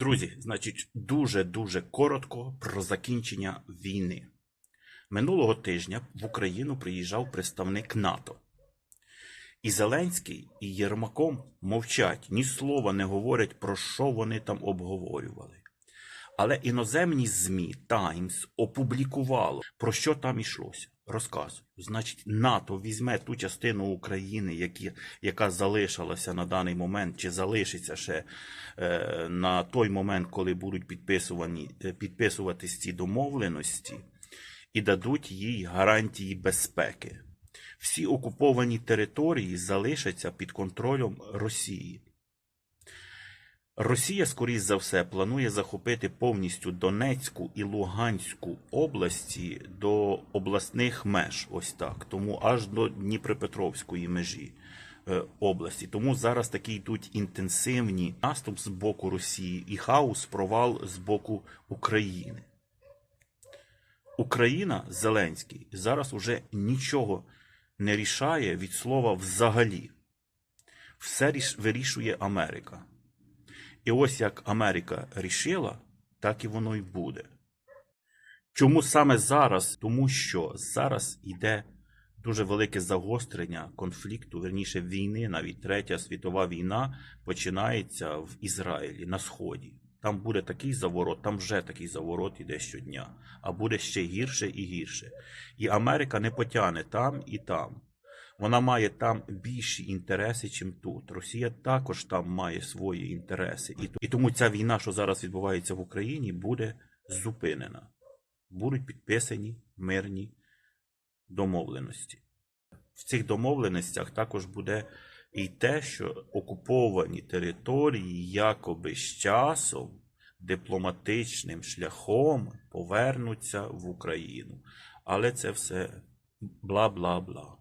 Друзі, значить, дуже-дуже коротко про закінчення війни. Минулого тижня в Україну приїжджав представник НАТО. І Зеленський, і Єрмаком мовчать, ні слова не говорять, про що вони там обговорювали. Але іноземні ЗМІ Times опублікувало, про що там йшлося. Розказую. Значить, НАТО візьме ту частину України, які, яка залишилася на даний момент, чи залишиться ще е, на той момент, коли будуть підписувані, е, підписуватись ці домовленості, і дадуть їй гарантії безпеки. Всі окуповані території залишаться під контролем Росії. Росія, скоріш за все, планує захопити повністю Донецьку і Луганську області до обласних меж, ось так, тому аж до Дніпропетровської межі е, області. Тому зараз такі йдуть інтенсивні наступ з боку Росії і хаос, провал з боку України. Україна, Зеленський, зараз уже нічого не рішає від слова взагалі. Все вирішує Америка. І ось як Америка рішила, так і воно й буде. Чому саме зараз? Тому що зараз йде дуже велике загострення конфлікту, верніше війни, навіть третя світова війна починається в Ізраїлі на сході. Там буде такий заворот, там вже такий заворот іде щодня, а буде ще гірше і гірше. І Америка не потягне там і там. Вона має там більші інтереси, чим тут. Росія також там має свої інтереси. І, тому ця війна, що зараз відбувається в Україні, буде зупинена. Будуть підписані мирні домовленості. В цих домовленостях також буде і те, що окуповані території якоби з часом дипломатичним шляхом повернуться в Україну. Але це все бла-бла-бла.